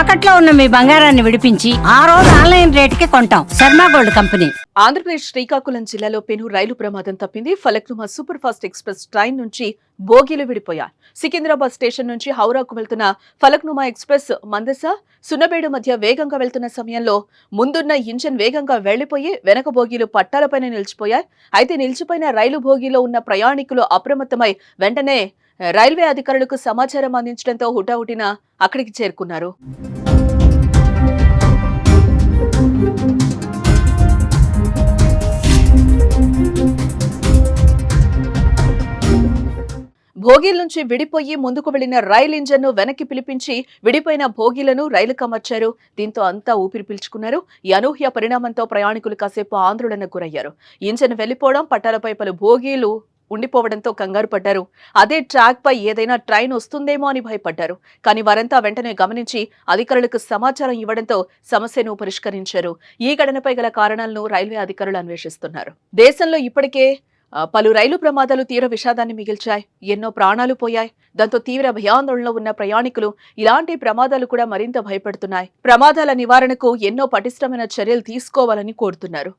తాకట్లో ఉన్న మీ బంగారాన్ని విడిపించి ఆ రోజు ఆన్లైన్ రేటుకి కొంటాం. Sharma gold company. ఆంధ్రప్రదేశ్ శ్రీకాకుళం జిల్లాలో పెను రైలు ప్రమాదం తప్పింది. Falaknuma super fast express train నుంచి బోగీలు విడిపోయాయి. సికింద్రాబాద్ స్టేషన్ నుంచి హౌరాకు వెళ్తున్న ఫలక్నుమా ఎక్స్ప్రెస్ మందస సున్నబేడు మధ్య వేగంగా వెళ్తున్న సమయంలో ముందున్న ఇంజన్ వేగంగా వెళ్ళిపోయి వెనక బోగీలు పట్టాలపైన నిలిచిపోయాయి. అయితే నిలిచిపోయిన రైలు బోగీలో ఉన్న ప్రయాణికులు అప్రమత్తమై వెంటనే రైల్వే అధికారులకు సమాచారం అందించడంతో హుటాహుటిన అక్కడికి చేరుకున్నారు. భోగిల నుంచి విడిపోయి ముందుకు వెళ్ళిన రైలు ఇంజన్ను వెనక్కి పిలిపించి విడిపోయిన భోగిలను రైలుకు అమర్చారు దీంతో అంతా ఊపిరి పీల్చుకున్నారు. ఈ అనూహ్య పరిణామంతో ప్రయాణికులు కాసేపు ఆందోళనకు గురయ్యారు. ఇంజన్ వెళ్ళిపోవడం పట్టాలపై పలు భోగీలు ఉండిపోవడంతో కంగారు పడ్డారు. అదే ట్రాక్ పై ఏదైనా ట్రైన్ వస్తుందేమో అని భయపడ్డారు. కానీ వారంతా వెంటనే గమనించి అధికారులకు సమాచారం ఇవ్వడంతో సమస్యను పరిష్కరించారు. ఈ ఘటనపై గల కారణాలను రైల్వే అధికారులు అన్వేషిస్తున్నారు. దేశంలో ఇప్పటికే పలు రైలు ప్రమాదాలు తీవ్ర విషాదాన్ని మిగిల్చాయి. ఎన్నో ప్రాణాలు పోయాయి. దాంతో తీవ్ర భయాందోళనలో ఉన్న ప్రయాణికులు ఇలాంటి ప్రమాదాలు కూడా మరింత భయపడుతున్నాయి. ప్రమాదాల నివారణకు ఎన్నో పటిష్టమైన చర్యలు తీసుకోవాలని కోరుతున్నారు.